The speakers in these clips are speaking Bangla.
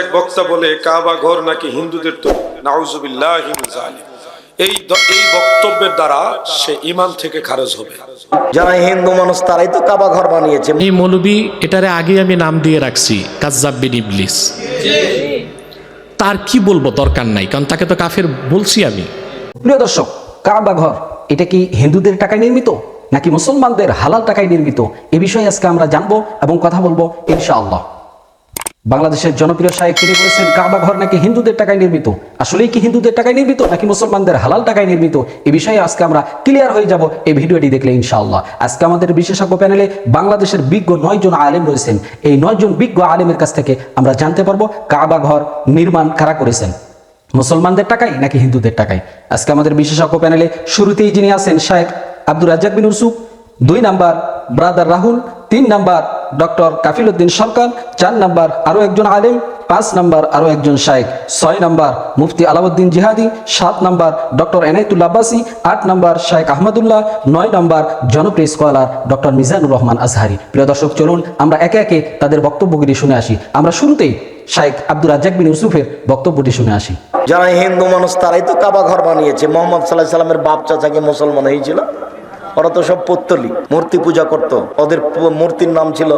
এক বক্তা বলে কাবা ঘর নাকি হিন্দুদের তো? নাউজুবিল্লাহ এই এই বক্তব্যের দ্বারা সে ইমান থেকে খারজ হবে। যারা হিন্দু মানুষ তারাই তো কাবা ঘর বানিয়েছে। এই মৌলবী এটারে আগে আমি নাম দিয়ে রাখছি কাজাব্বিন ইবলিস। তার কি বলব দরকার নাই কারণ তাকে তো কাফের বলছি আমি। প্রিয় দর্শক কাবা ঘর এটা কি হিন্দুদের টাকায় নির্মিত নাকি মুসলমানদের হালাল টাকায় নির্মিত? এ বিষয়ে আজকে আমরা জানব এবং কথা বলব ইনশাআল্লাহ। বাংলাদেশের জনপ্রিয় শায়েক তিনি বলেছেন, কাবা ঘর নাকি হিন্দুদের টাকায় নির্মিত? আসলেই কি হিন্দুদের টাকায় নির্মিত নাকি মুসলমানদের হালাল টাকায় নির্মিত? এ বিষয়ে আজকে আমরা ক্লিয়ার হয়ে যাব এই ভিডিওটি দেখলে ইনশাআল্লাহ। আজকে আমাদের বিশেষজ্ঞ প্যানেলে বাংলাদেশের বিজ্ঞ নয় জন আলেম রয়েছেন। এই নয় জন বিজ্ঞ আলেমের কাছ থেকে আমরা জানতে পারব কাবা ঘর নির্মাণ কারা করেছেন। মুসলমানদের টাকায় নাকি হিন্দুদের টাকায়? আজকে আমাদের বিশেষজ্ঞ প্যানেলে শুরুতেই যিনি আছেন শায়েখ আব্দুর রাজ্জাক বিন ইউসুফ, দুই নাম্বার ব্রাদার রাহুল, তিন নাম্বার ডক্টর কাফিলউদ্দিন সরকার, চার নাম্বার আরও একজন আলেম, পাঁচ নাম্বার আরও একজন শায়েখ, ছয় নাম্বার মুফতি আলাউদ্দিন জিহাদি, সাত নাম্বার ডক্টর এনায়তুল্লা আব্বাসি, আট নাম্বার শায়েখ আহমদুল্লাহ, নয় নাম্বার জনপ্রিয় স্কলার ডক্টর মিজানুর রহমান আজহারি। প্রিয় দর্শক, চলুন আমরা একে একে তাদের বক্তব্যগুলি শুনে আসি। আমরা শুরুতেই শায়েখ আব্দুর রাজ্জাক বিন ইউসুফের বক্তব্যটি শুনে আসি। যারা হিন্দু মানুষ, তারাই তো কাবা ঘর বানিয়েছে। মোহাম্মদ সাল্লাহ সাল্লামের বাপ চাচাকে মুসলমান হয়েছিল। ওরা তো সব পত্তলি। মূর্তি পূজা করত। ওদের মূর্তির নাম ছিল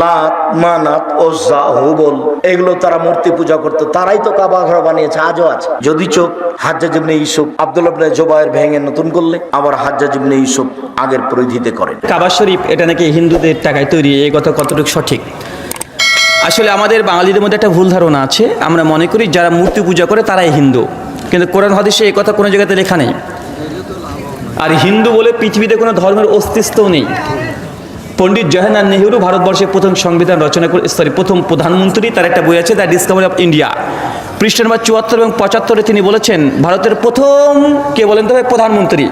লাত, মানাত ওজা হুবল। এগুলো তারা মূর্তি পূজা করত। তারাই তো কাবা ঘর বানিয়েছে, আজও আছে। যদি চোখ হাজ্জা জিবনে ইসুফ আব্দুল আবনে জোবায়ের ভেঙে নতুন করলে, আবার হাজ্জা জিবনে ইসুফ আগের পরিধিতে করেন কাবা শরীফ, এটা নাকি হিন্দুদের টাকায় তৈরি, এই কথা কতটুকু সঠিক? আসলে আমাদের বাঙালিদের মধ্যে একটা ভুল ধারণা আছে। আমরা মনে করি যারা মূর্তি পূজা করে, তারাই হিন্দু। কিন্তু কোরআন হাদিসে এই কথা কোনো জায়গাতে লেখা নেই। আর হিন্দু বলে পৃথিবীতে কোনো ধর্মের অস্তিত্বও নেই। পণ্ডিত জওয়াহরলাল নেহরু ভারতবর্ষের প্রথম সংবিধান রচনা করে সরি প্রথম প্রধানমন্ত্রী, তার একটা বই আছে দ্য ডিসকভারি অফ ইন্ডিয়া পৃষ্ঠ নম্বর চুয়াত্তর এবং পঁচাত্তরে তিনি বলেছেন, ভারতের প্রথম, কে বলেন তবে প্রধানমন্ত্রী?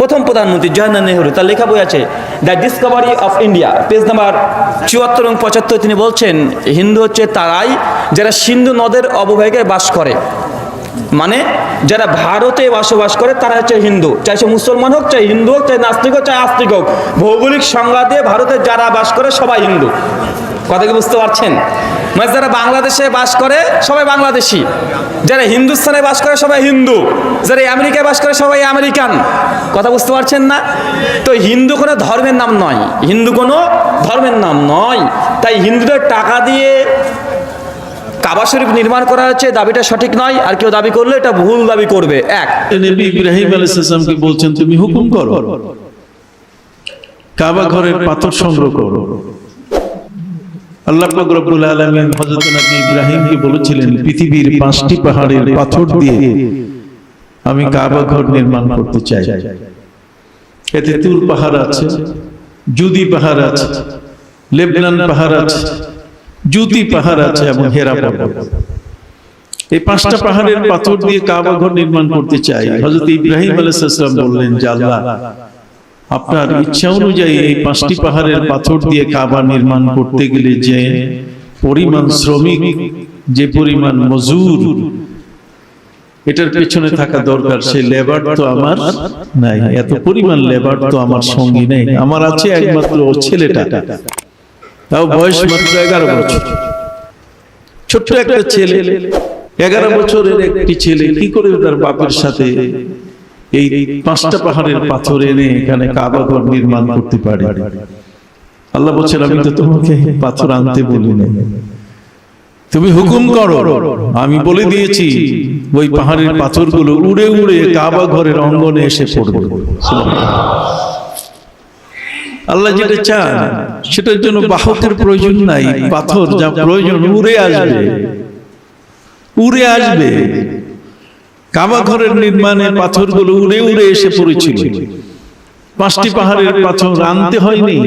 প্রথম প্রধানমন্ত্রী জওয়াহরলাল নেহরু, তার লেখা বই আছে the Discovery of India page number চুয়াত্তর এবং পঁচাত্তর তিনি বলছেন, হিন্দু হচ্ছে তারাই যারা সিন্ধু নদের অববাহিকায় বাস করে। মানে যারা ভারতে বসবাস করে, তারা হচ্ছে হিন্দু। চাই সে মুসলমান হোক, চাই হিন্দু হোক, চাই নাস্তিক হোক, চাই আস্তিক হোক। ভৌগোলিক সংজ্ঞা দিয়ে ভারতে যারা বাস করে, সবাই হিন্দু। কথা কি বুঝতে পারছেন? মানে যারা বাংলাদেশে বাস করে, সবাই বাংলাদেশি। যারা হিন্দুস্তানে বাস করে, সবাই হিন্দু। যারা আমেরিকায় বাস করে, সবাই আমেরিকান। কথা বুঝতে পারছেন না? তো হিন্দু কোনো ধর্মের নাম নয়। হিন্দু কোনো ধর্মের নাম নয়। তাই হিন্দুদের টাকা দিয়ে কাবা শরীফ নির্মাণ করা হচ্ছে দাবিটা সঠিক নয়। আর কেউ দাবি করলে এটা ভুল দাবি করবে। এক। নবী ইব্রাহিম আলাইসালামকে বলছেন, তুমি হুকুম করো, কাবা ঘরের পাথর সংগ্রহ করো। আল্লাহ পাক রব্বুল আলামিন হযরত নবী ইব্রাহিমকে বলেছিলেন, পৃথিবীর পাঁচটি পাহাড়ের পাথর দিয়ে আমি কাবা ঘর নির্মাণ করতে চাই। এতে তুর পাহাড় আছে জুদি পাহাড় আছে, লেবনান পাহাড় আছে জুতি পাহাড় আছে এবং হেরা পর্বত এই পাঁচটা পাহাড়ের পাথর দিয়ে কাবা ঘর নির্মাণ করতে চাই। হযরত ইব্রাহিম আলাইহিসসালাম বললেন যে আল্লাহ আপনার ইচ্ছা অনুযায়ী এই পাঁচটি পাহাড়ের পাথর দিয়ে কাবা নির্মাণ করতে গেলে যে পরিমাণ শ্রমিক যে পরিমাণ মজুর এটার পেছনে থাকা দরকার সেই লেবার তো আমার নাই। এত পরিমাণ লেবার তো আমার সঙ্গী নেই। আমার আছে একমাত্র ও ছেলেটা। তাও বয়স মাত্র এগারো বছর। ছোট্ট একটা ছেলে এগারো বছরের একটি ছেলে কি করে তার বাপের সাথে এই পাঁচটা পাহাড়ের পাথর এনে এখানে কাবা ঘর নির্মাণ করতে পারে? আল্লাহ বলছেন আমি তো তোমাকে পাথর আনতে বলি না তুমি হুকুম করো। আমি বলে দিয়েছি ওই পাহাড়ের পাথরগুলো উড়ে উড়ে কাবা ঘরের অঙ্গনে এসে পড়বে। আল্লাহ যেটা চান সেটার জন্য বাহকের প্রয়োজন নাই পাথর যা প্রয়োজন উড়ে আসবে উড়ে আসবে। কাবা ঘরের নির্মাণে পাথরগুলো উড়ে উড়ে এসে পড়েছিল। পাঁচটি পাহাড়ের পাথর আনতে হয়নি।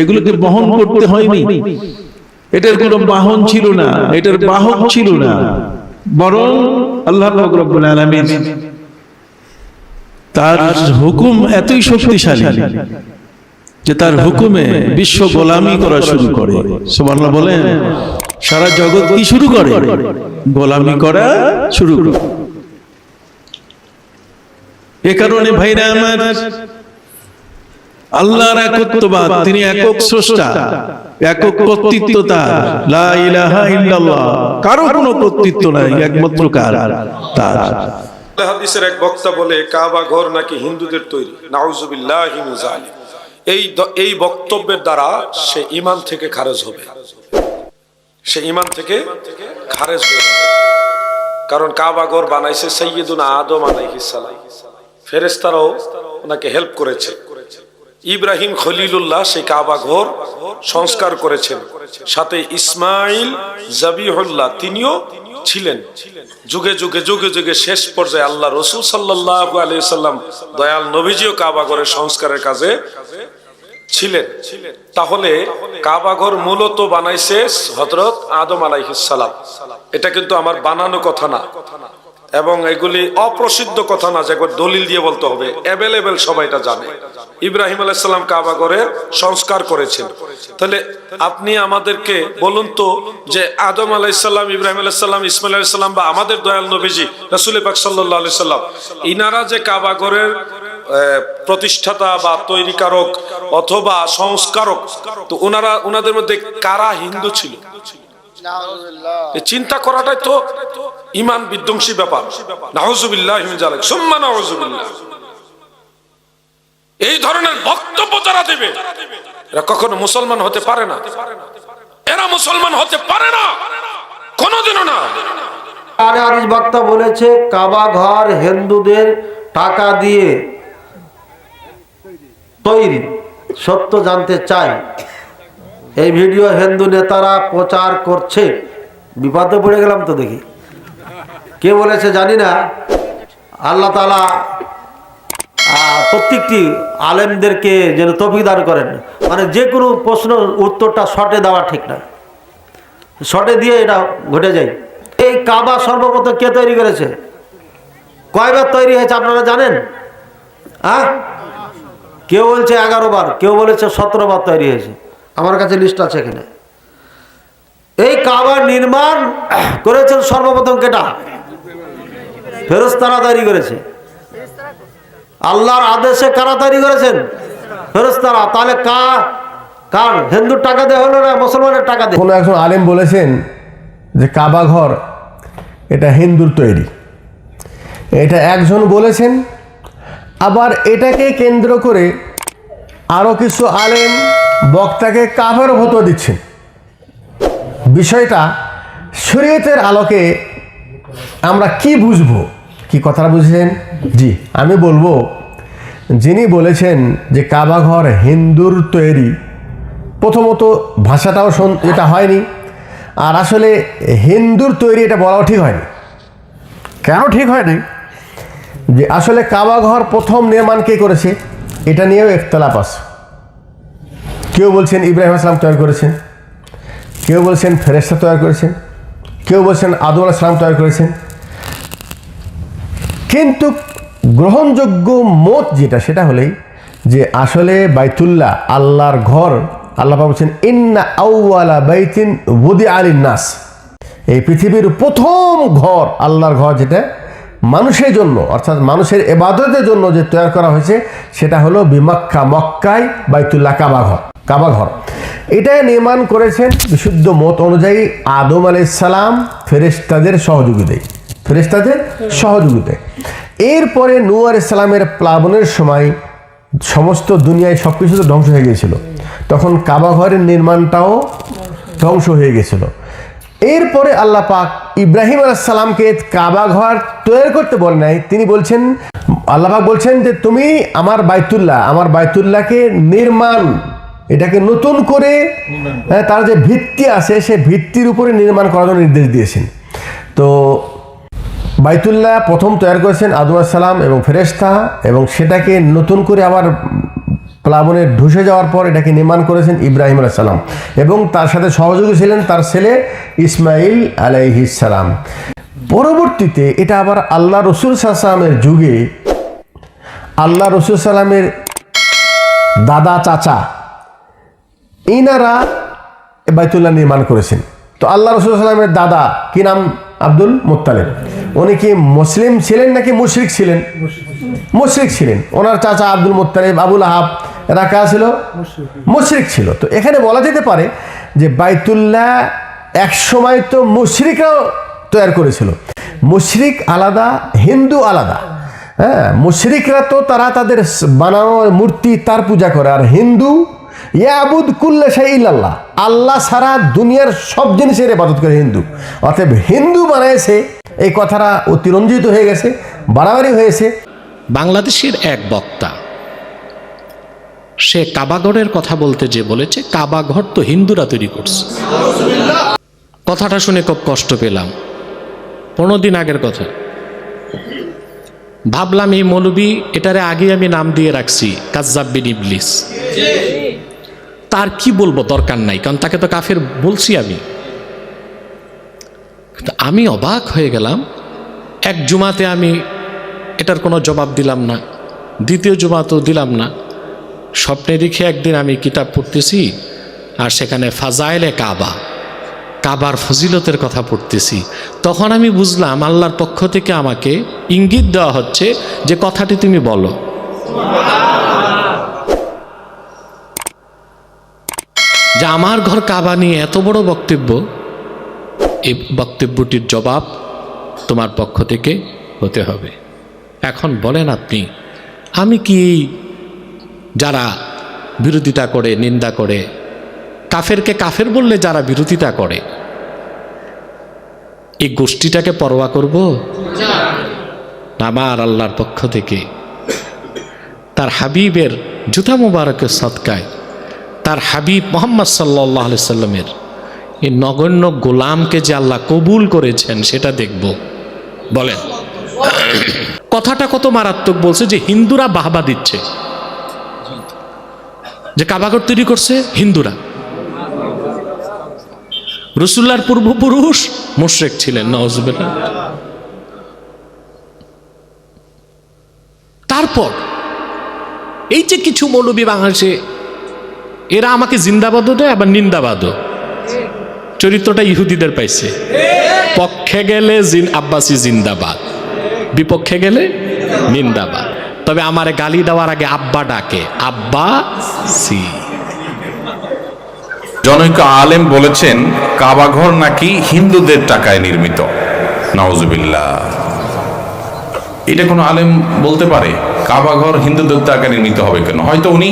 এগুলোকে বহন করতে হয়নি। এটার কোনো বাহন ছিল না। এটার বাহক ছিল না। বরং আল্লাহ পাক রব্বুল আলামিন তার হুকুম এতই শক্তিশালী যে তার হুকুমে বিশ্ব গোলামি করা শুরু করে। সুবহানাল্লাহ বলেন, সারা জগৎ কি শুরু করে? গোলামি করা শুরু করে। এ কারণে ভাইরা আমার, আল্লাহর একত্ববাদ, তিনি একক স্রষ্টা, একক কর্তৃত্ব তার। লা ইলাহা ইল্লাল্লাহ, কারও কোনো কর্তৃত্ব নাই, একমাত্র কার? তার। হাদিসের এক বক্তা বলে, কাবা ঘর নাকি হিন্দুদের তৈরি? নাউজুবিল্লাহি মিন জালিক। এই এই বক্তব্যের দ্বারা সে ইমান থেকে খারেজ হবে। সে ইমান থেকে খারেজ হবে কারণ কাবা ঘর বানাইছে সৈয়দুনা আদম আলাইহিস সালাম। ফেরেশতারাও ওনাকে হেল্প করেছে। ইব্রাহিম খলিলুল্লাহ সেই কাবা ঘর সংস্কার করেছেন। সাথে ইসমাইল জাবিহুল্লাহ, তিনিও ছিলেন। যুগে যুগে যুগে যুগে শেষ পর্যায়ে আল্লাহ রসুল সাল্লাহ আলিয়া সাল্লাম দয়াল নবীজিও কাবা ঘরের সংস্কারের কাজে ছিলেন। তাহলে কাবাঘর মূলত বানাইছে হজরত আদম আলাইহিসালাম এটা কিন্তু আমার বানানো কথা না। এবং এগুলি অপ্রসিদ্ধ কথা না, যে দলিল দিয়ে বলতে হবে। অ্যাভেলেবেল সবাই এটা জানে। ইব্রাহিম আলাইসাল্লাম কাবাঘরের সংস্কার করেছেন। তাহলে আপনি আমাদেরকে বলুন তো যে আদম আলাইসাল্লাম ইব্রাহিম আলাইসাল্লাম ইসমাইল আলাইসাল্লাম বা আমাদের দয়াল নবীজি রসুল পাক সাল্লাহ আলি সাল্লাম ইনারা যে কাবাঘরের আহ, প্রতিষ্ঠাতা বা তৈরিকারক অথবা সংস্কারক তো ওনারা ওনাদের মধ্যে কারা হিন্দু ছিল? চিন্তা করাটাই তো ইমান বিধ্বংসী ব্যাপার। নাহজুবিল্লাহ সুম্মা নাহজুবিল্লাহ এই ধরনের বক্তব্য যারা দেবে, এরা কখনো মুসলমান হতে পারে না। এরা মুসলমান হতে পারে না। কোনোদিনও না। বক্তা বলেছে, কাবা ঘর হিন্দুদের টাকা দিয়ে তৈরি। সত্য জানতে চাই। এই ভিডিও হিন্দু নেতারা প্রচার করছে। বিপদে পড়ে গেলাম তো দেখি। কে বলেছে জানি না। আল্লাহ তালা প্রত্যেকটি আলেমদেরকে যেন তফিক দান করেন। মানে যে কোনো প্রশ্ন উত্তরটা শর্টে দেওয়া ঠিক না। শর্টে দিয়ে এটা ঘটে যায়। এই কাবা সর্বপ্রথম কে তৈরি করেছে? কয়বার তৈরি হয়েছে আপনারা জানেন? হ্যাঁ? কেউ বলছে এগারো বার, কেউ বলেছে সতেরো বার তৈরি হয়েছে। আমার কাছে লিস্ট আছে এখানে। এই কাবার নির্মাণ করেছেন সর্বপ্রথম কেটা? ফেরস্তারা তৈরি করেছে। আল্লাহর আদেশে কারা তৈরি করেছেন? ফেরস্তারা তাহলে কা, কার? হিন্দুর টাকা দেওয়া হলো না মুসলমানের টাকা দেয়? কোনো একজন আলেম বলেছেন যে কাবা ঘর, এটা হিন্দুর তৈরি। এটা একজন বলেছেন, আবার এটাকে কেন্দ্র করে আরও কিছু আলেম বক্তাকে কাভার হতো দিচ্ছেন। বিষয়টা শরীয়তের আলোকে আমরা কি বুঝব? কি কথাটা বুঝেছেন? জি, আমি বলব, যিনি বলেছেন যে কাবা ঘর হিন্দুর তৈরি, প্রথমত ভাষাটাও এটা হয়নি। আর আসলে হিন্দুর তৈরি এটা বলাও ঠিক হয়নি। কেন ঠিক হয়নি? যে আসলে কাবা ঘর প্রথম নির্মাণ কে করেছে? এটা নিয়েও একতলাপ আছে। কেউ বলছেন ইব্রাহিম আসলাম তৈরি করেছেন। কেউ বলছেন ফেরেস্তা তৈরি করেছেন। কেউ বলছেন আদম আসলাম তৈরি করেছেন। কিন্তু গ্রহণযোগ্য মত যেটা, সেটা হলেই যে আসলে বাইতুল্লাহ, আল্লাহর ঘর, আল্লাহ বলছেন, ইন্না আউওয়ালা বাইতিন বুদি আলিন নাস এই পৃথিবীর প্রথম ঘর, আল্লাহর ঘর যেটা, মানুষের জন্য, অর্থাৎ মানুষের এবাদতের জন্য যে তৈরি করা হয়েছে, সেটা হলো বিমাক্কা, মক্কায় বাইতুল্লাহ কাবা ঘর কাবা ঘর। এটা নির্মাণ করেছেন বিশুদ্ধ মত অনুযায়ী আদম আলাইসালাম ফেরেশতাদের সহযোগিতায় ফেরেশতাদের সহযোগিতায়। এরপরে নূ আলাইসালামের প্লাবনের সময় সমস্ত দুনিয়ায় সব কিছু তো ধ্বংস হয়ে গিয়েছিল। তখন কাবা ঘরের নির্মাণটাও ধ্বংস হয়ে গেছিল এরপরে আল্লাহ পাক ইব্রাহিম আলাইসালামকে কাবা ঘর তৈরি করতে বলে নাই। তিনি বলছেন আল্লাহ পাক বলছেন যে তুমি আমার বাইতুল্লাহ আমার বাইতুল্লাহকে নির্মাণ এটাকে নতুন করে। হ্যাঁ, তার যে ভিত্তি আছে সে ভিত্তির উপরে নির্মাণ করার জন্য নির্দেশ দিয়েছেন। তো বাইতুল্লাহ প্রথম তৈরি করেছেন আদম সালাম এবং ফেরেশতা এবং সেটাকে নতুন করে আবার প্লাবনে ঢুসে যাওয়ার পর এটাকে নির্মাণ করেছেন ইব্রাহিম সালাম এবং তার সাথে সহযোগী ছিলেন তার ছেলে ইসমাইল আলাইহিসালাম পরবর্তীতে এটা আবার আল্লাহ রসুল সাল্লামের যুগে আল্লাহ রসুল সাল্লামের দাদা চাচা ইনারা বাইতুল্লাহ নির্মাণ করেছেন। তো আল্লাহ রসুল সাল্লামের দাদা কি নাম? আব্দুল মোত্তালেব। উনি কি মুসলিম ছিলেন নাকি মুশরিক ছিলেন? মুশরিক ছিলেন। ওনার চাচা আব্দুল মোত্তালেব, আবুল আহাব, এরা কারা ছিল? মুশরিক ছিল। তো এখানে বলা যেতে পারে যে বাইতুল্লাহ এক সময় তো মুশরিকরাও তৈরি করেছিল। মুশরিক আলাদা, হিন্দু আলাদা। হ্যাঁ মুশরিকরা তো তারা তাদের বানানো মূর্তি, তার পূজা করে। আর হিন্দু, ইয়াবুদ কুল্লে শাই ইল্লাল্লাহ। আল্লাহ সারা দুনিয়ার সব জিনিসের ইবাদত করে হিন্দু। অতএব হিন্দু বানাইছে এই কথাটা অতিরঞ্জিত হয়ে গেছে, বাড়াবাড়ি হয়েছে। বাংলাদেশের এক বক্তা, সে কাবাগড়ের কথা বলতে যে বলেছে, কাবাঘর তো হিন্দুরা তৈরি করছে। কথাটা শুনে খুব কষ্ট পেলাম। পনেরো দিন আগের কথা। ভাবলাম এই মৌলবি, এটারে আগে আমি নাম দিয়ে রাখছি কাজ্জাব্বিন ইবলিস। তার কি বলব দরকার নাই, কারণ তাকে তো কাফের বলছি আমি। কিন্তু আমি অবাক হয়ে গেলাম, এক জুমাতে আমি এটার কোনো জবাব দিলাম না, দ্বিতীয় জুমাতেও দিলাম না। স্বপ্নে দেখে একদিন আমি কিতাব পড়তেছি আর সেখানে ফাজাইলে কাবা, কাবার ফজিলতের কথা পড়তেছি। তখন আমি বুঝলাম আল্লাহর পক্ষ থেকে আমাকে ইঙ্গিত দেওয়া হচ্ছে যে কথাটি তুমি বলো। যে আমার ঘর কাবা নিয়ে এত বড় বক্তব্য এই বক্তব্যটির জবাব তোমার পক্ষ থেকে হতে হবে। এখন বলেন আপনি, আমি কি যারা বিরোধিতা করে, নিন্দা করে, কাফেরকে কাফের বললে যারা বিরোধিতা করে, এই গোষ্ঠীটাকে পরোয়া করব? আমার আল্লাহর পক্ষ থেকে। তার হাবিবের জুতা মুবারকের সৎকায় তার হাবিব মোহাম্মদ সাল্লাহ সাল্লামের এই নগণ্য গোলামকে যে আল্লাহ কবুল করেছেন, সেটা দেখব। বলেন। কথাটা কত মারাত্মক বলছে যে হিন্দুরা বাহবা দিচ্ছে। যে কাবাগর তৈরি করছে, হিন্দুরা। রসুল্লার পূর্বপুরুষ মুশ্রেক ছিলেন নওয়াজুবিল্লাহ তারপর, এই যে কিছু মৌলবী বাংলাদেশে, এরা আমাকে জিন্দাবাদও দেয়, আবার নিন্দাবাদও। চরিত্রটা ইহুদিদের পাইছে। পক্ষে গেলে জিন, আব্বাসি জিন্দাবাদ, বিপক্ষে গেলে নিন্দাবাদ। তবে আমারে গালি দেওয়ার আগে আব্বা ডাকে আব্বা সি জনৈক আলেম বলেছেন, কাবাঘর নাকি হিন্দুদের টাকায় নির্মিত। নওয়াজুবিল্লাহ এটা কোনো আলেম বলতে পারে? কাবাঘর হিন্দুদের টাকায় নির্মিত হবে কেন? হয়তো উনি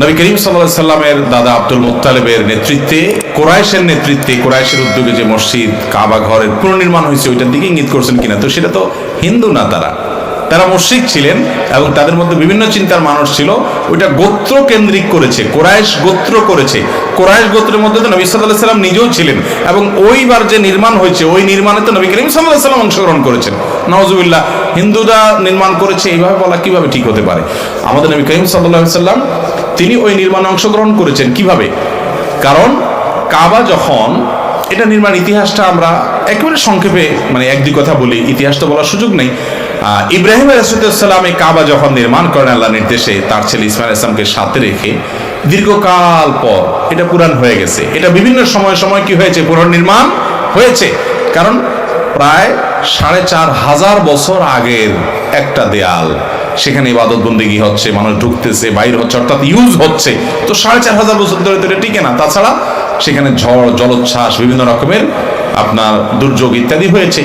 নবী করিম সাল্লামের দাদা আব্দুল মুত্তালেবের নেতৃত্বে, কোরাইশের নেতৃত্বে, কোরাইশের উদ্যোগে যে মসজিদ, কাবা ঘরের পুনর্নির্মাণ হয়েছে, ওইটার দিকে ইঙ্গিত করছেন কিনা? তো সেটা তো হিন্দু না তারা। তারা মুশ্রিক ছিলেন এবং তাদের মধ্যে বিভিন্ন চিন্তার মানুষ ছিল। ওইটা গোত্র কেন্দ্রিক করেছে, কোরাইশ গোত্র করেছে। কোরাইশ গোত্রের মধ্যে তো নবী সাল্লাহ সাল্লাম নিজেও ছিলেন এবং ওইবার যে নির্মাণ হয়েছে, ওই নির্মাণে তো নবী করিম সাল্লাহ সাল্লাম অংশগ্রহণ করেছেন। নওয়াজুবিল্লাহ হিন্দুরা নির্মাণ করেছে, এইভাবে বলা কীভাবে ঠিক হতে পারে? আমাদের নবী করিম সাল্লাহ সাল্লাম তিনি ওই নির্মাণে অংশগ্রহণ করেছেন কীভাবে? কারণ কাবা যখন, এটা নির্মাণ ইতিহাসটা আমরা একেবারে সংক্ষেপে মানে এক দুই কথা বলি, ইতিহাস তো বলার সুযোগ নেই। ইব্রাহিম রাসুদাম এই কাবা যখন নির্মাণ করেন আল্লাহ নির্দেশে, তার ছেলে ইসমাইল ইসলামকে সাথে রেখে, দীর্ঘকাল পর, এটা পুরান হয়ে গেছে। এটা বিভিন্ন সময় সময় কি হয়েছে? পুনর্নির্মাণ হয়েছে। কারণ প্রায় সাড়ে চার হাজার বছর আগের একটা দেয়াল। সেখানে ইবাদত বন্দিগি হচ্ছে, মানুষ ঢুকতেছে, বাইর হচ্ছে, অর্থাৎ ইউজ হচ্ছে। তো সাড়ে চার হাজার বছর ধরে তো এটা টিকে না। তাছাড়া সেখানে ঝড়, জলোচ্ছ্বাস, বিভিন্ন রকমের আপনার দুর্যোগ ইত্যাদি হয়েছে।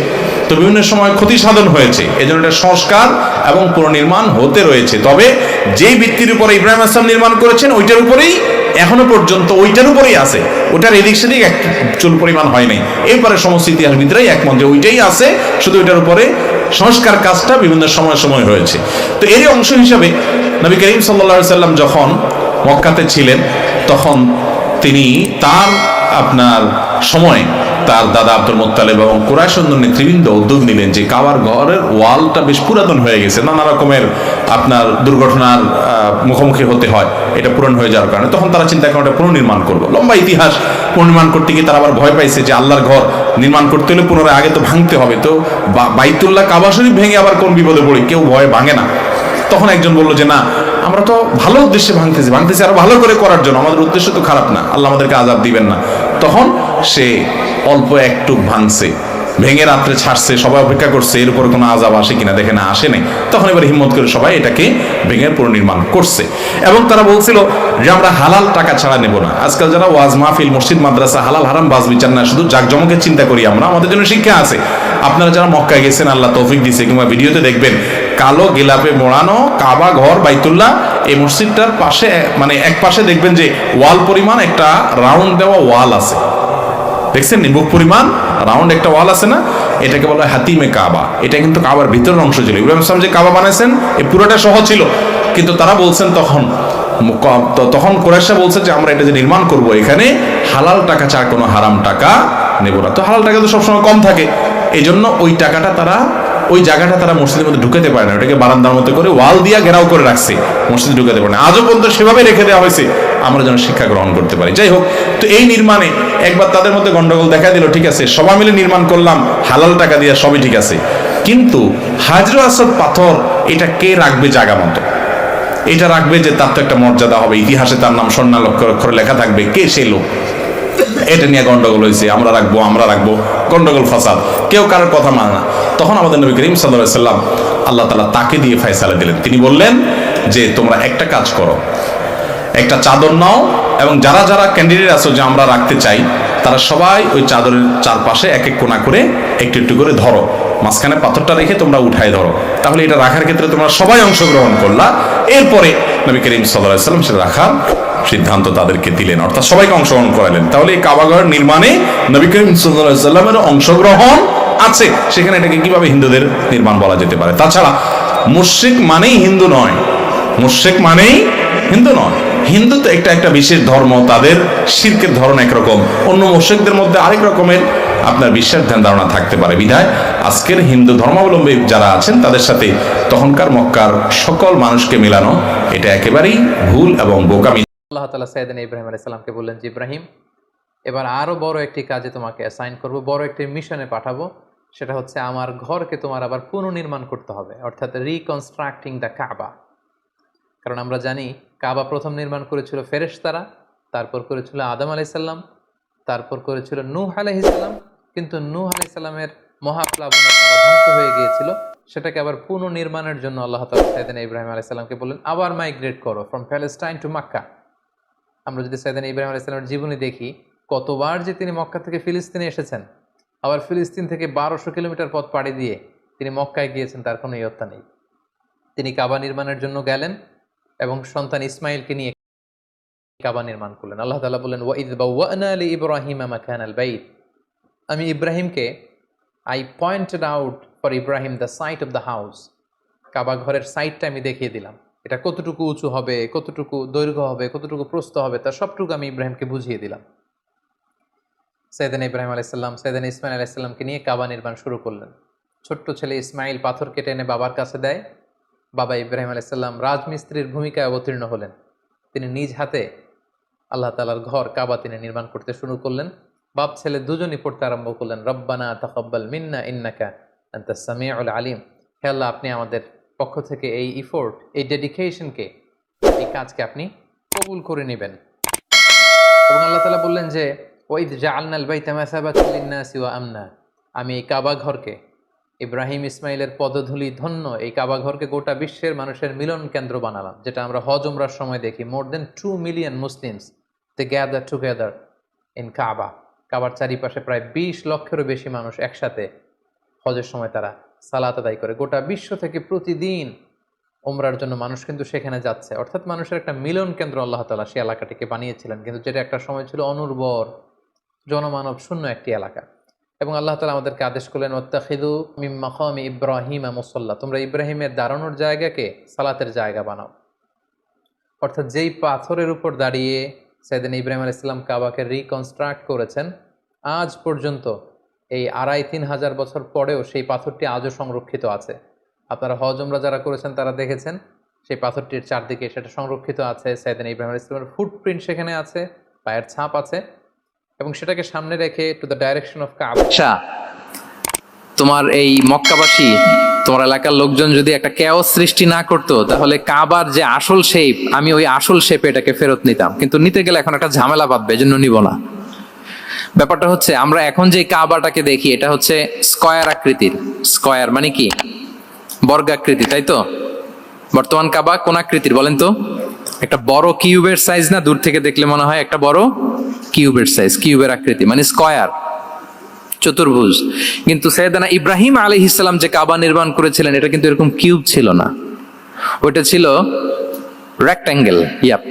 তো বিভিন্ন সময় ক্ষতি সাধন হয়েছে। এজন্য এটা সংস্কার এবং পুনর্নির্মাণ হতে রয়েছে। তবে যেই ভিত্তির উপরে ইব্রাহিম আসলাম নির্মাণ করেছেন, ওইটার উপরেই এখনও পর্যন্ত ওইটার উপরেই আছে। ওটার এদিক সেদিক এক চুল পরিমাণ হয় নাই। এরপরে সমস্ত ইতিহাসবিদরাই একমত যে ওইটাই আছে, শুধু ওইটার উপরে সংস্কার কাজটা বিভিন্ন সময় সময় হয়েছে। তো এরই অংশ হিসাবে নবী করিম সাল্লা সাল্লাম যখন মক্কাতে ছিলেন, তখন তিনি তার আপনার সময় তার দাদা আব্দুল মোত্তালেব এবং কুরাইশন্দ নেতৃবৃন্দ উদ্যোগ নিলেন যে কাবার ঘরের ওয়ালটা বেশ পুরাতন হয়ে গেছে, নানা রকমের আপনার দুর্ঘটনার মুখোমুখি হতে হয়, এটা পূরণ হয়ে যাওয়ার কারণে। তখন তারা চিন্তা করেন পুনর্নির্মাণ করব। লম্বা ইতিহাস পুনর্নির্মাণ করতে গিয়ে তারা আবার ভয় পাইছে যে আল্লাহর ঘর নির্মাণ করতে হলে পুনরায় আগে তো ভাঙতে হবে। তো বাইতুল্লাহ কাবা শরীফ ভেঙে আবার কোন বিপদে পড়ি? কেউ ভয় ভাঙে না। তখন একজন বলল যে, না, আমরা তো ভালো উদ্দেশ্যে ভাঙতেছি। ভাঙতেছি আরও ভালো করে করার জন্য। আমাদের উদ্দেশ্য তো খারাপ না। আল্লাহ আমাদেরকে আজাব দিবেন না। তখন সে অল্প একটু ভাঙছে। ভেঙে রাত্রে ছাড়ছে, সবাই অপেক্ষা করছে, এর উপরে কোনো আজাব আসে কিনা, দেখে না, আসে নাই। তখন এবার হিম্মত করে সবাই এটাকে ভেঙে পুনর্নির্মাণ করছে। এবং তারা বলছিল, যে আমরা হালাল টাকা ছাড়া নেব না। আজকাল যারা ওয়াজ মাহফিল, মসজিদ, মাদ্রাসা, হালাল হারাম বাজ বিচার না, শুধু জাকজমকের চিন্তা করি আমরা, আমাদের জন্য শিক্ষা আছে। আপনারা যারা মক্কায় গেছেন, আল্লাহ তৌফিক দিছে, কিংবা ভিডিওতে দেখবেন, কালো গেলাপে মোড়ানো কাবা ঘর, বাইতুল্লাহ, এই মসজিদটার পাশে মানে এক পাশে দেখবেন যে ওয়াল পরিমাণ একটা রাউন্ড দেওয়া ওয়াল আছে। দেখছেন? নিবুক পরিমাণ রাউন্ড একটা ওয়াল আছে না? এটাকে বলা হয় হাতিমে কাবা। এটা কিন্তু কাবার ভিতরের অংশ ছিল। ইব্রাহিম ইসলাম যে কাবা বানাইছেন এই পুরোটা সহ ছিল। কিন্তু তারা বলছেন তখন তখন কোরাইশা বলছে যে, আমরা এটা যে নির্মাণ করব এখানে, হালাল টাকা ছাড়া কোনো হারাম টাকা নেব না। তো হালাল টাকা তো সবসময় কম থাকে। এই জন্য ওই টাকাটা তারা, ওই জায়গাটা তারা মসজিদের মধ্যে ঢুকাতে পারে না। ওটাকে বারান্দার মতো করে ওয়াল দিয়া ঘেরাও করে রাখছে, মসজিদে ঢুকাতে পারে না। আজও পর্যন্ত সেভাবে রেখে দেওয়া হয়েছে। আমরা যেন শিক্ষা গ্রহণ করতে পারি। যাই হোক, তো এই নির্মাণে একবার তাদের মধ্যে গন্ডগোল দেখা দিল, ঠিক আছে, সবাই মিলে নির্মাণ করলাম, হালাল টাকা দিয়ে সবই ঠিক আছে। কিন্তু হাজর আসাদ পাথর, এটা কে রাখবে জায়গা মতো? এটা রাখবে যে তার তো একটা মর্যাদা হবে, ইতিহাসে তার নাম স্বর্ণাল অক্ষর অক্ষরে লেখা থাকবে, কে সেই লোক? এটা নিয়ে গন্ডগোল হয়েছে, আমরা রাখব আমরা রাখব, গন্ডগোল ফাসাদ, কেউ কারোর কথা মানে না। তখন আমাদের নবী করিম সাল্লাহ সাল্লাম আল্লাহ তালা তাকে দিয়ে ফায়সালা দিলেন। তিনি বললেন যে, তোমরা একটা কাজ করো একটা চাদর নাও এবং যারা যারা ক্যান্ডিডেট আছো যে আমরা রাখতে চাই, তারা সবাই ওই চাদরের চারপাশে এক এক কোনা করে একটু একটু করে ধরো। মাঝখানে পাথরটা রেখে তোমরা উঠায় ধরো। তাহলে এটা রাখার ক্ষেত্রে তোমরা সবাই অংশগ্রহণ করলা। এরপরে নবী করিম সাল্লাহ সাল্লাম সেটা রাখার সিদ্ধান্ত তাদেরকে দিলেন। অর্থাৎ সবাইকে অংশগ্রহণ করালেন। তাহলে এই কাবাগর নির্মাণে নবী করিম সাল্লামের অংশগ্রহণ আছে। সেখানে এটাকে কীভাবে হিন্দুদের নির্মাণ বলা যেতে পারে? তাছাড়া মুশ্রিক মানেই হিন্দু নয়। মুশ্রিক মানেই হিন্দু নয়। হিন্দু তো একটা একটা বিশেষ ধর্ম, তাদের শিল্পের ধরন একরকম। অন্য মুশ্রিকদের মধ্যে আরেক রকমের আপনার বিশ্বাস ধ্যান ধারণা থাকতে পারে। বিধায় আজকের হিন্দু ধর্মাবলম্বী যারা আছেন, তাদের সাথে তখনকার মক্কার সকল মানুষকে মেলানো, এটা একেবারেই ভুল এবং বোকামি। আল্লাহ তালা সাইদিন ইব্রাহিম আলাইসাল্লামকে বললেন যে ইব্রাহিম, এবার আরও বড় একটি কাজে তোমাকে অ্যাসাইন করব, বড় একটি মিশনে পাঠাবো। সেটা হচ্ছে আমার ঘরকে তোমার আবার পুনর্নির্মাণ করতে হবে, অর্থাৎ রিকনস্ট্রাক্টিং দ্য কাবা কারণ আমরা জানি কাবা প্রথম নির্মাণ করেছিল ফেরেশতারা, তারপর করেছিল আদম আলাইসাল্লাম তারপর করেছিল নূহ আলাইসাল্লাম কিন্তু নূহ আলাইসাল্লামের মহাপ্লাবনে ধ্বংস হয়ে গিয়েছিল। সেটাকে আবার পুনর্নির্মাণের জন্য আল্লাহ তালা সাইদিন ইব্রাহিম আলাইসাল্লামকে বললেন, আবার মাইগ্রেট করো ফ্রম প্যালেস্টাইন টু মাক্কা আমরা যদি সাইদান ইব্রাহিম আলাইসালামের জীবনী দেখি, কতবার যে তিনি মক্কা থেকে ফিলিস্তিনে এসেছেন, আবার ফিলিস্তিন থেকে বারোশো কিলোমিটার পথ পাড়ি দিয়ে তিনি মক্কায় গিয়েছেন, তার কোনো ইয়ত্তা নেই। তিনি কাবা নির্মাণের জন্য গেলেন এবং সন্তান ইসমাইলকে নিয়ে কাবা নির্মাণ করলেন। আল্লাহ তালা বললেন, ওয়াইদ বাউয়ানা আলী ইব্রাহিম মাকান আল বাইত। আমি ইব্রাহিমকে, I pointed out for Ibrahim the site of the house. Kaaba ঘরের সাইটটা আমি দেখিয়ে দিলাম। এটা কতটুকু উঁচু হবে, কতটুকু দৈর্ঘ্য হবে, কতটুকু প্রস্ত হবে, তার সবটুকু আমি ইব্রাহিমকে বুঝিয়ে দিলাম। সৈদান ইব্রাহিম আলাইসাল্লাম সৈদান ইসমাইল আলাইসাল্লামকে নিয়ে কাবা নির্মাণ শুরু করলেন। ছোট্ট ছেলে ইসমাইল পাথর কেটে এনে বাবার কাছে দেয়। বাবা ইব্রাহিম আলাইসাল্লাম রাজমিস্ত্রির ভূমিকায় অবতীর্ণ হলেন। তিনি নিজ হাতে আল্লাহ তালার ঘর কাবা তিনি নির্মাণ করতে শুরু করলেন। বাপ, ছেলে দুজনই পড়তে আরম্ভ করলেন। রব্বানা তাকাব্বাল মিন্না ইন্নাকা আন্তা সামিউল আলিম। হে আল্লাহ, আপনি আমাদের পক্ষ থেকে এই ইফোর্ট এই ডেডিকেশনকে এই কাজকে আপনি কবুল করে নেবেন। এবং আল্লাহ তালা বললেন যে ওই জাআলনাল বাইতা মাসাবাতাল লিন্নাসি আমনা। আমি এই কাবা ঘরকে ইব্রাহিম ইসমাইলের পদধূলি ধন্য এই কাবাঘরকে গোটা বিশ্বের মানুষের মিলন কেন্দ্র বানালাম, যেটা আমরা হজ উমরার সময় দেখি। More than two million Muslims they gather together in Kaaba কাবার চারিপাশে প্রায় বিশ লক্ষেরও বেশি মানুষ একসাথে হজের সময় তারা সালাত আদায় করে। গোটা বিশ্ব থেকে প্রতিদিন ওমরার জন্য মানুষ কিন্তু সেখানে যাচ্ছে। অর্থাৎ মানুষের একটা মিলন কেন্দ্র আল্লাহ তালা সে এলাকাটিকে বানিয়েছিলেন। কিন্তু যেটা একটা সময় ছিল অনুর্বর, জনমানব শূন্য একটি এলাকা। এবং আল্লাহ তালা আমাদেরকে আদেশ করলেন ওত্তাখিদু মিম্মাকাম ইব্রাহিম মুসল্লা। তোমরা ইব্রাহিমের দাঁড়ানোর জায়গাকে সালাতের জায়গা বানাও। অর্থাৎ যেই পাথরের উপর দাঁড়িয়ে সেদিন ইব্রাহিম আল ইসলাম কাবাকে রিকনস্ট্রাক্ট করেছেন, আজ পর্যন্ত এই আড়াই তিন হাজার বছর পরেও সেই পাথরটি আজও সংরক্ষিত আছে। আপনারা হজমরা যারা করেছেন তারা দেখেছেন, সেই পাথরটির চারদিকে সেটা সংরক্ষিত আছে। সাইদিন ইব্রাহিম আল ইসলামের ফুটপ্রিন্ট সেখানে আছে, পায়ের ছাপ আছে। এবং সেটাকে সামনে রেখে to the direction of Kaaba আচ্ছা তোমার এই মক্কাবাসী, তোমার এলাকার লোকজন যদি একটা ক্যাও সৃষ্টি না করতো, তাহলে কাবার যে আসল শেপ আমি ওই আসল শেপে এটাকে ফেরত নিতাম। কিন্তু নিতে গেলে এখন একটা ঝামেলা পাবে এজন্য নিব না। ব্যাপারটা হচ্ছে, আমরা এখন যে কাবাটাকে দেখি, এটা হচ্ছে স্কয়ার আকৃতির। স্কয়ার মানে কি? বর্গাকৃতি, তাই তো? বর্তমান কাবা কোন আকৃতির, বলেন তো? একটা বড় কিউবের সাইজ না? দূর থেকে দেখলে মনে হয় একটা বড় কিউবের সাইজ কিউবের আকৃতি মানে স্কয়ার চতুর্ভুজ। কিন্তু সৈয়দানা ইব্রাহিম আলী ইসলাম যে কাবা নির্মাণ করেছিলেন, এটা কিন্তু এরকম কিউব ছিল না। ওইটা ছিল রেক্ট্যাঙ্গেল ইয়াপ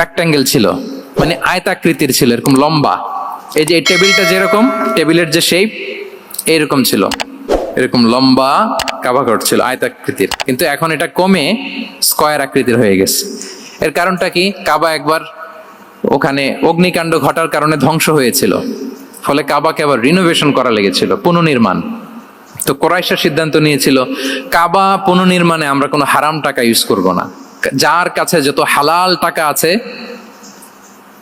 রেক্ট্যাঙ্গেল ছিল। মানে আয়তাকৃতির ছিল, এরকম লম্বা। এই যে টেবিলটা যেরকম, টেবিলের যে শেপ এরকম ছিল। এরকম লম্বা কাবাঘর ছিল, আয়তাকৃতির। কিন্তু এখন এটা কমে স্কয়ার আকৃতির হয়ে গেছে। এর কারণটা কি? কাবা একবার ওখানে অগ্নিকাণ্ড ঘটার কারণে ধ্বংস হয়েছিল। ফলে কাবাকে আবার রিনোভেশন করা লেগেছিল, পুনর্নির্মাণ। তো কোরাইশা সিদ্ধান্ত নিয়েছিল, কাবা পুনর্নির্মাণে আমরা কোনো হারাম টাকা ইউজ করব না। যার কাছে যত হালাল টাকা আছে,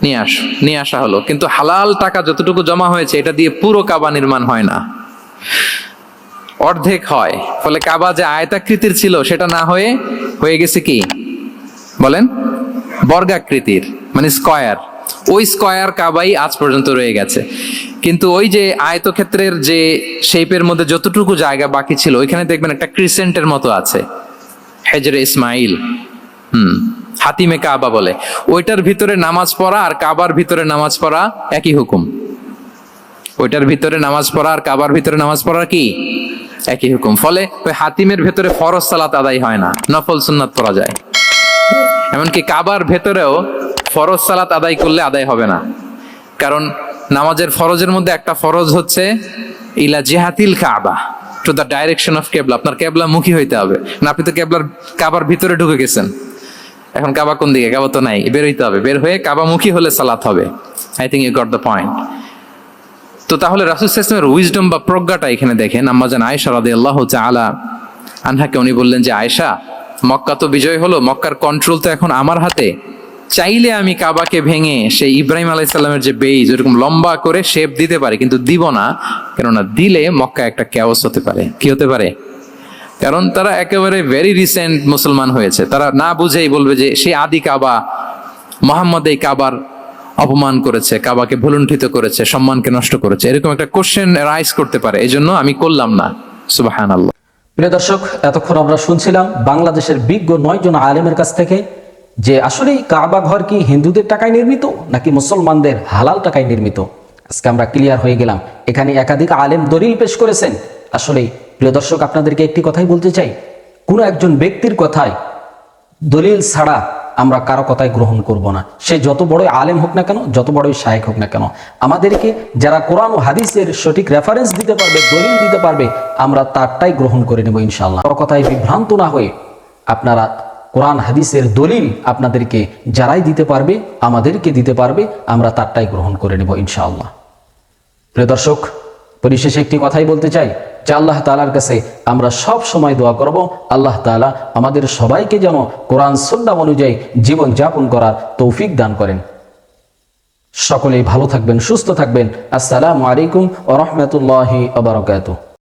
নিয়ে আস, নিয়ে আসা হলো। কিন্তু হালাল টাকা যতটুকু জমা হয়েছে, এটা দিয়ে পুরো কাবা নির্মাণ হয় না। অর্ধেক হয়। ফলে কাবা যে আয়তাকৃতির ছিল, সেটা না হয়ে হয়ে গেছে কি? বলেন। বর্গাকৃতির মানে স্কয়ার। ওই স্কয়ার কাবাই আজ পর্যন্ত রয়ে গেছে। কিন্তু ওই যে আয়তক্ষেত্রের যে শেপের মধ্যে যতটুকু জায়গা বাকি ছিল, ওইখানে দেখবেন একটা ক্রিসেন্টের মতো আছে। হেজরে ইসমাইল, হুম, হাতিমে কাবা বলে। ওইটার ভিতরে নামাজ পড়া আর কাবার ভিতরে নামাজ পড়া একই হুকুম। ওইটার ভিতরে নামাজ পড়া আর কাবার ভিতরে নামাজ পড়া কি? একই হুকুম। ফলে ওই হাতিমের ভেতরে ফরজ সালাত আদায় হয় না। নফল সুন্নাত পড়া যায়। এমনকি কাবার ভেতরেও ফরজ সালাত আদায় করলে আদায় হবে না। কারণ নামাজের ফরজের মধ্যে একটা ফরজ হচ্ছে, ইলা জেহাতিল কাবা to the direction of qibla. আপনার কেবলা মুখী হইতে হবে। না, আপনি তো কেবলার কাবার ভিতরে ঢুকে গেছেন। এখন কাবা কোন দিকে? কাবা তো নাই, বের হইতে হবে। বের হয়ে কাবা মুখী হলে সালাত হবে। I think you got the point তো তাহলে রাসুল ইসলামের উইজডম বা প্রজ্ঞাটা এখানে দেখেন। আম্মাজান আয়েশা রাদে আল্লাহ আলা আনহাকে উনি বললেন যে, আয়েশা মক্কা তো বিজয় হলো, মক্কার কন্ট্রোল তো এখন আমার হাতে। চাইলে আমি কাবাকে ভেঙে সেই ইব্রাহিম আলাইসাল্লামের যে বেইজ, ওরকম লম্বা করে শেপ দিতে পারে, কিন্তু দিব না, কেননা দিলে মক্কা একটা ক্যাওস হতে পারে। কি হতে পারে? কারণ তারা একেবারে ভেরি রিসেন্ট মুসলমান হয়েছে। তারা না বুঝেই বলবে যে সেই আদি কাবা, মোহাম্মদ এই কাবার অপমান করেছে, কাবাকে ভুলুণ্ঠিত করেছে, সম্মানকে নষ্ট করেছে। এরকম একটা কোশ্চেন রাইজ করতে পারে। এই জন্য আমি করলাম না। সুবাহান আল্লাহ প্রিয় দর্শক, এতক্ষণ আমরা শুনছিলাম বাংলাদেশের বিজ্ঞ নয় জন আলেমের কাছ থেকে যে আসলে কাবা ঘর কি হিন্দুদের টাকায় নির্মিত নাকি মুসলমানদের হালাল টাকায় নির্মিত? আজকে আমরা ক্লিয়ার হয়ে গেলাম। এখানে একাধিক আলেম দলিল পেশ করেছেন। আসলে প্রিয় দর্শক, আপনাদেরকে একটি কথাই বলতে চাই। কোনো একজন ব্যক্তির কথায় দলিল ছাড়া আমরা কারও কথাই গ্রহণ করব না। সে যত বড়ই আলেম হোক না কেন, যত বড়ই শায়েক হোক না কেন, আমাদেরকে যারা কোরআন ও হাদিসের সঠিক রেফারেন্স দিতে পারবে, দলিল দিতে পারবে, আমরা তারটাই গ্রহণ করে নেব ইনশাল্লাহ কারও কথায় বিভ্রান্ত না হয়ে আপনারা কোরআন, হাদিসের দলিল আপনাদেরকে যারাই দিতে পারবে, আমাদেরকে দিতে পারবে, আমরা তারটাই গ্রহণ করে নেব ইনশাআল্লাহ। প্রিয় দর্শক, পরিশেষে একটি কথাই বলতে চাই। যে আল্লাহ তালার কাছে আমরা সব সময় দোয়া করব, আল্লাহ তালা আমাদের সবাইকে যেন কোরআন সন্না অনুযায়ী জীবন যাপন করার তৌফিক দান করেন। সকলেই ভালো থাকবেন, সুস্থ থাকবেন। আসসালামু আলাইকুম ও রহমতুল্লাহি আবরকাত